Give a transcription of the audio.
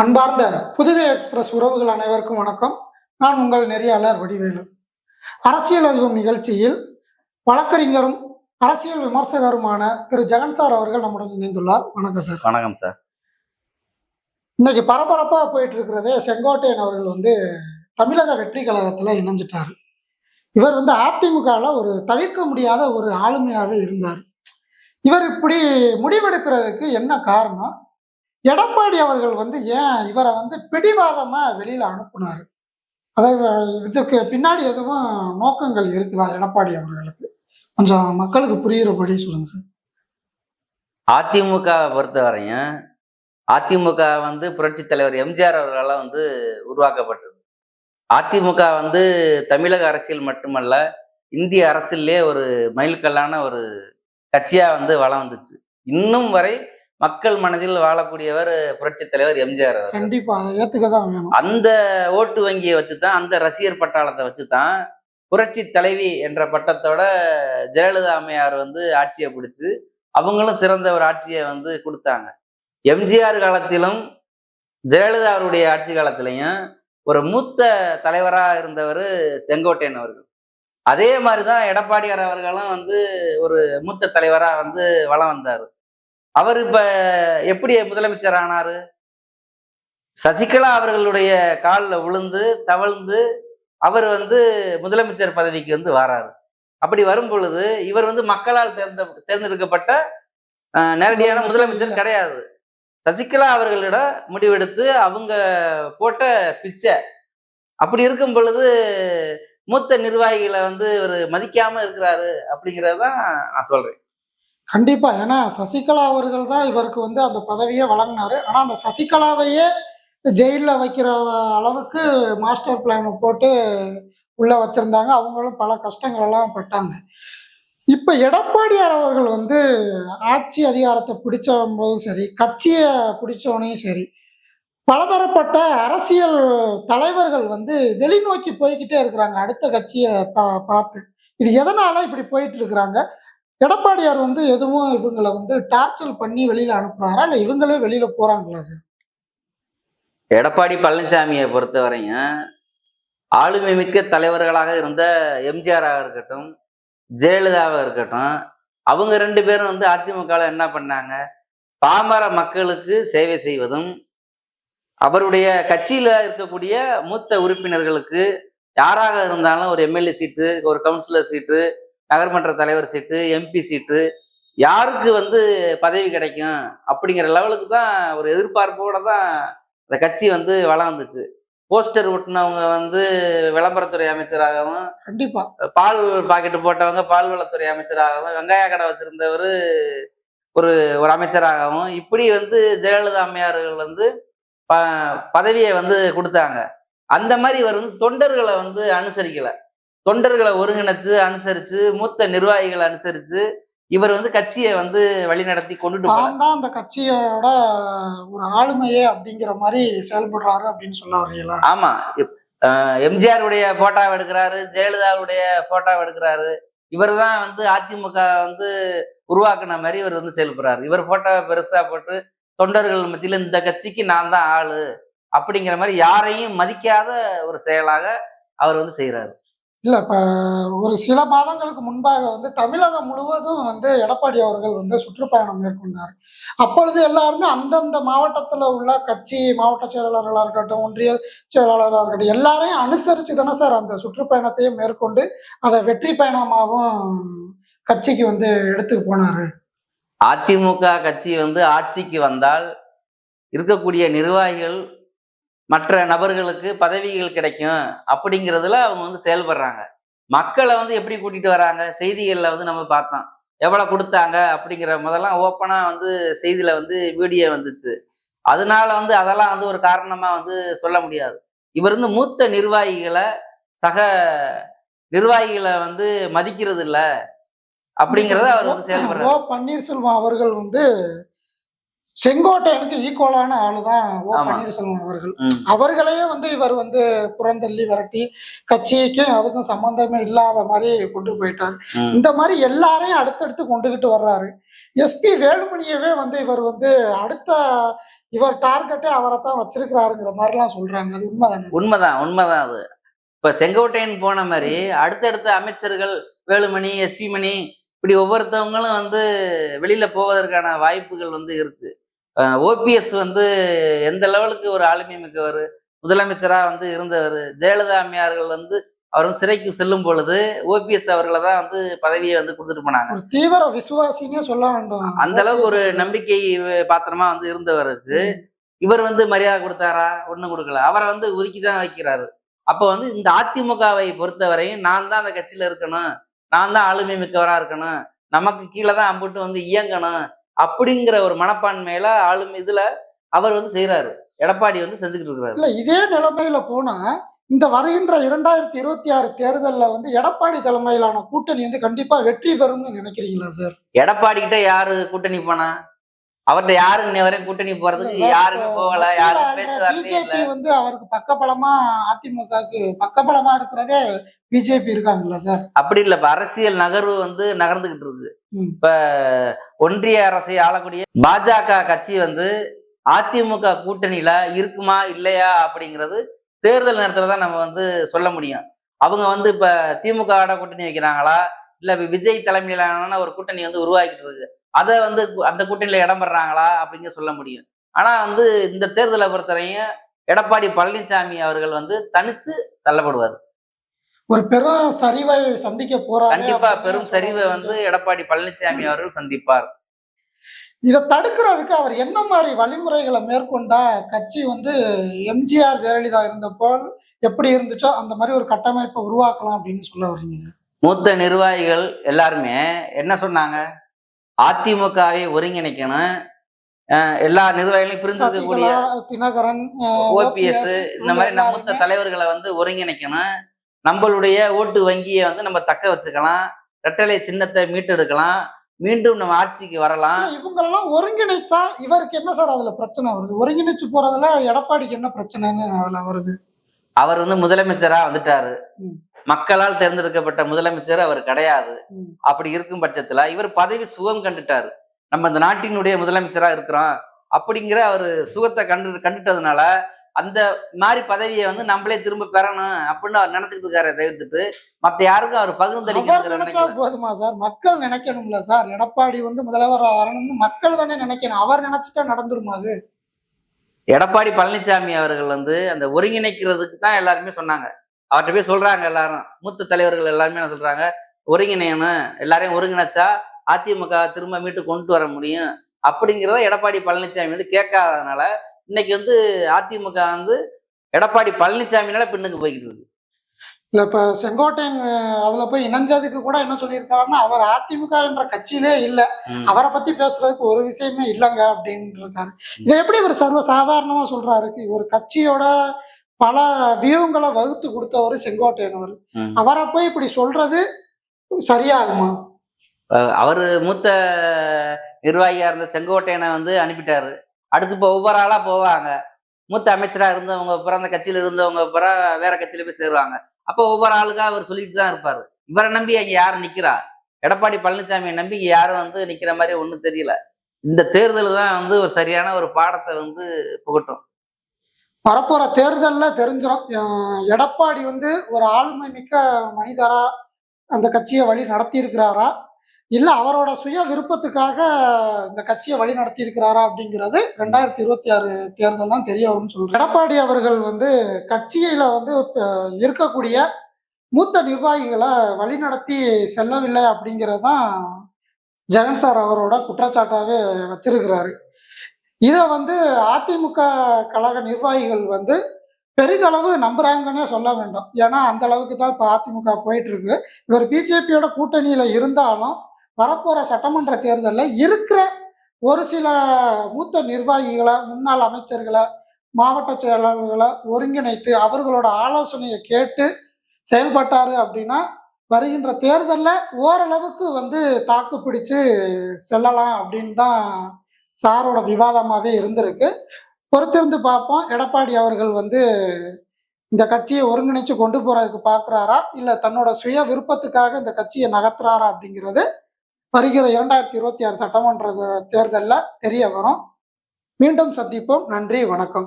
அன்பார்ந்த புதுகை எக்ஸ்பிரஸ் உறவுகள் அனைவருக்கும் வணக்கம். நான் உங்கள் நெறியாளர் வடிவேலு. அரசியல் அறிவும் நிகழ்ச்சியில் வழக்கறிஞரும் அரசியல் விமர்சகருமான திரு. ஜெகன் சார் அவர்கள் நம்முடன் இணைந்துள்ளார். வணக்கம் சார். வணக்கம் சார். இன்னைக்கு பரபரப்பா போயிட்டு இருக்கிறதே செங்கோட்டையன் அவர்கள் வந்து தமிழக வெற்றி கழகத்துல இணைஞ்சிட்டாரு. இவர் வந்து அதிமுகவில் ஒரு தவிர்க்க முடியாத ஒரு ஆளுமையாகவே இருந்தார். இவர் இப்படி முடிவெடுக்கிறதுக்கு என்ன காரணம்? எடப்பாடி அவர்கள் வந்து ஏன் இவரை வந்து பிடிவாதமாக வெளியில் அனுப்புனார்? அதாவது இதுக்கு பின்னாடி எதுவும் நோக்கங்கள் இருக்குதா எடப்பாடி அவர்களுக்கு? கொஞ்சம் மக்களுக்கு புரிகிறபடி சொல்லுங்க சார். அதிமுக பொறுத்தவரையும் அதிமுக வந்து புரட்சி தலைவர் எம்ஜிஆர் அவர்களால் வந்து உருவாக்கப்பட்டது. அதிமுக வந்து தமிழக அரசியல் மட்டுமல்ல இந்திய அரசியலே ஒரு மைல்கல்லான ஒரு கட்சியாக வந்து வளம் வந்துச்சு. இன்னும் வரை மக்கள் மனதில் வாழக்கூடியவர் புரட்சி தலைவர் எம்ஜிஆர் அவர் கண்டிப்பா அதை ஏத்துக்க தான் வேணும். அந்த ஓட்டு வங்கியை வச்சுதான் அந்த ரசிகர் பட்டாளத்தை வச்சுதான் புரட்சி தலைவி என்ற பட்டத்தோட ஜெயலலிதா அம்மையார் வந்து ஆட்சியை பிடிச்சு அவங்களும் சிறந்த ஒரு ஆட்சியை வந்து கொடுத்தாங்க. எம்ஜிஆர் காலத்திலும் ஜெயலலிதா அவருடைய ஆட்சி காலத்திலையும் ஒரு மூத்த தலைவராக இருந்தவர் செங்கோட்டையன் அவர்கள். அதே மாதிரிதான் எடப்பாடியார் அவர்களும் வந்து ஒரு மூத்த தலைவரா வந்து வலம் வந்தார். அவர் இப்ப எப்படி முதலமைச்சர் ஆனாரு சசிகலா அவர்களுடைய காலில் விழுந்து தவழ்ந்து அவர் வந்து முதலமைச்சர் பதவிக்கு வந்து வராரு. அப்படி வரும் பொழுது இவர் வந்து மக்களால் தேர்ந்த தேர்ந்தெடுக்கப்பட்ட நேரடியான முதலமைச்சர் கிடையாது. சசிகலா அவர்களிட முடிவெடுத்து அவங்க போட்ட பிச்சை. அப்படி இருக்கும் பொழுது மூத்த நிர்வாகிகளை வந்து இவர் மதிக்காம இருக்கிறாரு அப்படிங்கறதான் நான் சொல்றேன். கண்டிப்பா. ஏன்னா சசிகலா அவர்கள் தான் இவருக்கு வந்து அந்த பதவியை வழங்கினாரு. ஆனா அந்த சசிகலாவையே ஜெயில வைக்கிற அளவுக்கு மாஸ்டர் பிளான் போட்டு உள்ள வச்சிருந்தாங்க. அவங்களும் பல கஷ்டங்கள் எல்லாம் பட்டாங்க. இப்ப எடப்பாடியார் அவர்கள் வந்து ஆட்சி அதிகாரத்தை பிடிச்ச போதும் சரி கட்சியை பிடிச்சவனையும் சரி பலதரப்பட்ட அரசியல் தலைவர்கள் வந்து வெளிநோக்கி போய்கிட்டே இருக்கிறாங்க. அடுத்த கட்சியை த பார்த்து. இது எதனால இப்படி போயிட்டு இருக்கிறாங்க? எடப்பாடியார் வந்து எதுவும் இவங்களை வந்து டார்ச்சர் பண்ணி வெளியில அனுப்புறாரா இல்ல இவங்களே வெளியில போறாங்களா சார் எடப்பாடி பழனிசாமியை பொறுத்தவரையும் ஆளுமை மிக்க தலைவர்களாக இருந்த எம்ஜிஆராக இருக்கட்டும் ஜெயலலிதாவாக இருக்கட்டும் அவங்க ரெண்டு பேரும் வந்து அதிமுகவில் என்ன பண்ணாங்க? பாமர மக்களுக்கு சேவை செய்வதும் அவருடைய கட்சியில் இருக்கக்கூடிய மூத்த உறுப்பினர்களுக்கு யாராக இருந்தாலும் ஒரு எம்எல்ஏ சீட்டு ஒரு கவுன்சிலர் சீட்டு நகர்மன்ற தலைவர் சீட்டு எம்பி சீட்டு யாருக்கு வந்து பதவி கிடைக்கும் அப்படிங்கிற லெவலுக்கு தான் ஒரு எதிர்பார்ப்போட தான் இந்த கட்சி வந்து வளம் வந்துச்சு. போஸ்டர் ஒட்டினவங்க வந்து விளம்பரத்துறை அமைச்சராகவும் கண்டிப்பா. பால் பாக்கெட்டு போட்டவங்க பால்வளத்துறை அமைச்சராகவும் வெங்காய கடை வச்சிருந்தவர் ஒரு ஒரு அமைச்சராகவும் இப்படி வந்து ஜெயலலிதா அம்மையார்கள் வந்து ப பதவியை வந்து கொடுத்தாங்க. அந்த மாதிரி இவர் வந்து தொண்டர்களை வந்து அனுசரிக்கல. தொண்டர்களை ஒருங்கிணைச்சு அனுசரிச்சு மூத்த நிர்வாகிகளை அனுசரிச்சு இவர் வந்து கட்சியை வந்து வழிநடத்தி கொண்டுட்டு போனார் தான் தான் அந்த கட்சியோட ஒரு ஆளுமையே அப்படிங்கிற மாதிரி செயல்படுறாரு அப்படின்னு சொல்ல வரீங்களா? ஆமா. எம்ஜிஆர் உடைய போட்டோவை எடுக்கிறாரு ஜெயலலிதாவுடைய போட்டோவை எடுக்கிறாரு. இவர் தான் வந்து அதிமுக வந்து உருவாக்குன மாதிரி இவர் வந்து செயல்படுறாரு. இவர் போட்டோவை பெருசா போட்டு தொண்டர்கள் மத்தியில இந்த கட்சிக்கு நான் தான் ஆளு அப்படிங்கிற மாதிரி யாரையும் மதிக்காத ஒரு செயலாக அவர் வந்து செய்யறாரு இல்லை இப்போ ஒரு சில மாதங்களுக்கு முன்பாக வந்து தமிழகம் முழுவதும் வந்து எடப்பாடி அவர்கள் வந்து சுற்றுப்பயணம் மேற்கொண்டார். அப்பொழுது எல்லாருமே அந்தந்த மாவட்டத்தில் உள்ள கட்சி மாவட்ட செயலாளர்களாக இருக்கட்டும் ஒன்றிய செயலாளராக இருக்கட்டும் எல்லாரையும் அனுசரித்து தானே சார் அந்த சுற்றுப்பயணத்தையும் மேற்கொண்டு அதை வெற்றி பயணமாகவும் கட்சிக்கு வந்து எடுத்துட்டு போனார். அதிமுக கட்சி வந்து ஆட்சிக்கு வந்தால் இருக்கக்கூடிய நிர்வாகிகள் மற்ற நபர்களுக்கு பதவிகள் கிடைக்கும் அப்படிங்கிறதுல அவங்க வந்து செயல்படுறாங்க. மக்களை வந்து எப்படி கூட்டிட்டு வராங்க? செய்திகளில் வந்து நம்ம பார்த்தோம். எவ்வளவு கொடுத்தாங்க அப்படிங்கிற முதல்லாம் ஓப்பனா வந்து செய்தியில வந்து வீடியோ வந்துச்சு. அதனால வந்து அதெல்லாம் வந்து ஒரு காரணமா வந்து சொல்ல முடியாது. இவர் வந்து மூத்த நிர்வாகிகளை சக நிர்வாகிகளை வந்து மதிக்கிறது இல்ல அப்படிங்கிறத அவர் வந்து செயல்படுறாரு. பன்னீர்செல்வம் அவர்கள் வந்து செங்கோட்டையனுக்கு ஈக்குவலான ஆளுதான் ஓ. பன்னீர்செல்வம் அவர்கள். அவர்களையே வந்து இவர் வந்து புறந்தள்ளி விரட்டி கட்சிக்கும் அதுக்கும் சம்பந்தமே இல்லாத மாதிரி கொண்டு போயிட்டார். இந்த மாதிரி எல்லாரையும் அடுத்தடுத்து கொண்டுகிட்டு வர்றாரு எஸ்பி வேலுமணியவே வந்து இவர் வந்து அடுத்த இவர் டார்கெட்டே அவரை தான் வச்சிருக்கிறாருங்கிற மாதிரிலாம் சொல்றாங்க அது உண்மைதானே? உண்மைதான் உண்மைதான் அது இப்ப செங்கோட்டையன் போன மாதிரி அடுத்தடுத்த அமைச்சர்கள் வேலுமணி எஸ்பி மணி இப்படி ஒவ்வொருத்தவங்களும் வந்து வெளியில போவதற்கான வாய்ப்புகள் வந்து இருக்கு ஓபிஎஸ் வந்து எந்த லெவலுக்கு ஒரு ஆளுமை மிக்கவர்? முதலமைச்சரா வந்து இருந்தவர். ஜெயலலிதா அம்மையார்கள் வந்து அவர் வந்து சிறைக்கு செல்லும் பொழுது ஓபிஎஸ் அவர்களை தான் வந்து பதவியை வந்து கொடுத்துட்டு போனாங்க. தீவிர விசுவாசினே சொல்ல வேண்டும். அந்த அளவுக்கு ஒரு நம்பிக்கை பாத்திரமா வந்து இருந்தவருக்கு இவர் வந்து மரியாதை கொடுத்தாரா? ஒண்ணும் கொடுக்கல. அவரை வந்து ஒதுக்கி தான் வைக்கிறாரு. அப்ப வந்து இந்த அதிமுகவை பொறுத்தவரையும் நான் தான் அந்த கட்சியில இருக்கணும். நான் தான் ஆளுமை மிக்கவரா இருக்கணும். நமக்கு கீழே தான் அம்புட்டு வந்து இயங்கணும். அப்படிங்கிற ஒரு மனப்பான்மையில ஆளுமை இதுல அவர் வந்து செய்யறாரு எடப்பாடி வந்து செஞ்சுக்கிட்டு இருக்கிறாரு. இல்ல இதே நிலைமையில போனா இந்த வருகின்ற இரண்டாயிரத்தி இருபத்தி ஆறு தேர்தல்ல வந்து எடப்பாடி தலைமையிலான கூட்டணி வந்து கண்டிப்பா வெற்றி பெறும்னு நினைக்கிறீங்களா சார்? எடப்பாடி கிட்ட யாரு கூட்டணி போனா? அவர்கிட்ட யாரு இன்னை வரையும் கூட்டணி போறதுக்கு யாருமே போகல யாரும் இல்ல பிஜேபி வந்து அவருக்கு பக்கபலமா அதிமுகவுக்கு பக்கபலமா இருக்கிறதே பிஜேபி இருக்காங்கல்ல சார்? அப்படி இல்ல இப்ப அரசியல் நகர்வு வந்து நகர்ந்துகிட்டு இருக்கு. இப்ப ஒன்றிய அரசை ஆளக்கூடிய பாஜக கட்சி வந்து அதிமுக கூட்டணியில இருக்குமா இல்லையா அப்படிங்கிறது தேர்தல் நேரத்துல தான் நம்ம வந்து சொல்ல முடியும். அவங்க வந்து இப்ப திமுக கூட்டணி வைக்கிறாங்களா? இல்ல இப்ப விஜய் தலைமையிலான ஒரு கூட்டணி வந்து உருவாக்கிட்டு இருக்கு. அதை வந்து அந்த கூட்டணியில இடம் பெறாங்களா அப்படிங்க சொல்ல முடியும். ஆனா வந்து இந்த தேர்தலை பொறுத்தவரையும் எடப்பாடி பழனிசாமி அவர்கள் வந்து தனிச்சு தள்ளப்படுவார். ஒரு பெரும் சரிவை சந்திக்க போறாரு கண்டிப்பா பெரும் சரிவை. வந்து எடப்பாடி பழனிசாமி அவர்கள் சந்திப்பார். இதை தடுக்கிறதுக்கு அவர் என்ன மாதிரி வழிமுறைகளை மேற்கொண்டா கட்சி வந்து எம்ஜிஆர் ஜெயலலிதா இருந்தப்போ எப்படி இருந்துச்சோ அந்த மாதிரி ஒரு கட்டமைப்பை உருவாக்கலாம் அப்படின்னு சொல்ல வர்றீங்க. மூத்த நிர்வாகிகள் எல்லாருமே என்ன சொன்னாங்க? அதிமுகவை ஒருங்கிணைக்கணும். எல்லா நிர்வாகிகளையும் பிரிஞ்சிருக்கக்கூடிய சசிகலா தினகரன் ஓபிஎஸ் இந்த மாதிரி நம்ம மூத்த தலைவர்களை வந்து ஒருங்கிணைக்கணும். நம்மளுடைய ஓட்டு வங்கியை வந்து நம்ம தக்க வச்சுக்கலாம். ரெட்டலை சின்னத்தை மீட்டெடுக்கலாம். மீண்டும் நம்ம ஆட்சிக்கு வரலாம். இவங்களெல்லாம் ஒருங்கிணைத்தா இவருக்கு என்ன சார் அதுல பிரச்சனை வருது? ஒருங்கிணைச்சு போறதுல எடப்பாடிக்கு என்ன பிரச்சனைன்னு அதுல வருது? அவர் வந்து முதலமைச்சரா வந்துட்டாரு. மக்களால் தேர்ந்தெடுக்கப்பட்ட முதலமைச்சர் அவர் கிடையாது. அப்படி இருக்கும் பட்சத்துல இவர் பதவி சுகம் கண்டுட்டாரு. நம்ம இந்த நாட்டினுடைய முதலமைச்சரா இருக்கிறோம். அப்படிங்கிற அவர் சுகத்தை கண்டு கண்டுட்டதுனால அந்த மாதிரி பதவியை வந்து நம்மளே திரும்ப பெறணும் அப்படின்னு அவர் நினைச்சுக்கிட்டு இருக்காரு தவிர்த்துட்டு மத்த யாருக்கும் அவர் நினைச்சா போதுமா சார்? மக்கள் நினைக்கணும்ல சார். எடப்பாடி வந்து முதல்வர் வரணும்னு மக்கள் தானே நினைக்கணும். அவர் நினைச்சிட்டா நடந்துருமா அது? எடப்பாடி பழனிசாமி அவர்கள் வந்து அந்த ஒருங்கிணைக்கிறதுக்கு தான் எல்லாருமே சொன்னாங்க. அவர்கிட்ட போய் சொல்றாங்க எல்லாரும். மூத்த தலைவர்கள் எல்லாருமே என்ன சொல்றாங்க? ஒருங்கிணையணும் எல்லாரையும் ஒருங்கிணைச்சா அதிமுக திரும்ப மீட்டு கொண்டு வர முடியும். அப்படிங்கிறத எடப்பாடி பழனிசாமி வந்து கேட்காததுனால இன்னைக்கு வந்து அதிமுக வந்து எடப்பாடி பழனிசாமினால பின்னுக்கு போய்கிட்டு இருக்கு. இல்ல இப்ப செங்கோட்டையன் அதுல போய் இணைஞ்சதுக்கு கூட என்ன சொல்லியிருக்காருன்னா அவர் அதிமுக என்ற கட்சியிலே இல்ல. அவரை பத்தி பேசுறதுக்கு ஒரு விஷயமே இல்லைங்க அப்படின்னு இருக்காரு. இதை எப்படி இவர் சர்வ சாதாரணமா சொல்றாரு? ஒரு கட்சியோட பல வியூகங்களை வகுத்து கொடுத்தவர் செங்கோட்டையன் அவர் போய் இப்படி சொல்றது சரியாகுமா? அவரு மூத்த நிர்வாகியா இருந்த செங்கோட்டையனை வந்து அனுப்பிட்டாரு. அடுத்து இப்போ ஒவ்வொரு ஆளா போவாங்க. மூத்த அமைச்சரா இருந்தவங்க அப்புறம் அந்த கட்சியில இருந்தவங்க அப்புறம் வேற கட்சியில போய் சேருவாங்க. அப்போ ஒவ்வொரு ஆளுக்கா அவர் சொல்லிட்டு தான் இருப்பாரு. இவரை நம்பி அங்க யார் நிக்கிறா? எடப்பாடி பழனிசாமியை நம்பி யாரும் வந்து நிக்கிற மாதிரி ஒண்ணும் தெரியல. இந்த தேர்தல் தான் வந்து ஒரு சரியான ஒரு பாடத்தை வந்து புகட்டும். வரப்போற தேர்தலில் தெரிஞ்சிடும் எடப்பாடி வந்து ஒரு ஆளுமை மிக்க மனிதரா அந்த கட்சியை வழி நடத்தியிருக்கிறாரா? இல்லை இல்ல அவரோட சுய விருப்பத்துக்காக இந்த கட்சியை வழி நடத்தி இருக்கிறாரா அப்படிங்கிறது ரெண்டாயிரத்தி இருபத்தி ஆறு தேர்தல் தான் தெரிய வரும்னு சொல்றேன். எடப்பாடி அவர்கள் வந்து கட்சியில வந்து இருக்கக்கூடிய மூத்த நிர்வாகிகளை வழிநடத்தி செல்லவில்லை அப்படிங்கிறது தான் ஜெகன் சார் அவரோட குற்றச்சாட்டாவே வச்சிருக்கிறாரு. இதை வந்து அதிமுக கழக நிர்வாகிகள் வந்து பெரிதளவு நம்புறாங்கன்னே சொல்ல வேண்டும். ஏன்னா அந்த அளவுக்கு தான் இப்போ அதிமுக போயிட்டு இருக்கு இவர் பிஜேபியோட கூட்டணியில இருந்தாலும் வரப்போற சட்டமன்ற தேர்தலில் இருக்கிற ஒரு சில மூத்த நிர்வாகிகளை முன்னாள் அமைச்சர்களை மாவட்ட செயலாளர்களை ஒருங்கிணைத்து அவர்களோட ஆலோசனையை கேட்டு செயல்பட்டாரு அப்படின்னா வருகின்ற தேர்தலில் ஓரளவுக்கு வந்து தாக்கு பிடிச்சு செல்லலாம் அப்படின்னு தான் சாரோட விவாதமாகவே இருந்திருக்கு. பொறுத்திருந்து பார்ப்போம். எடப்பாடி அவர்கள் வந்து இந்த கட்சியை ஒருங்கிணைச்சு கொண்டு போறதுக்கு பார்க்குறாரா? இல்லை தன்னோட சுய விருப்பத்துக்காக இந்த கட்சியை நகர்த்துறாரா அப்படிங்கிறது வருகிற இரண்டாயிரத்தி இருபத்தி ஆறு சட்டமன்ற தேர்தலில் தெரிய வரும். மீண்டும் சந்திப்போம். நன்றி. வணக்கம்.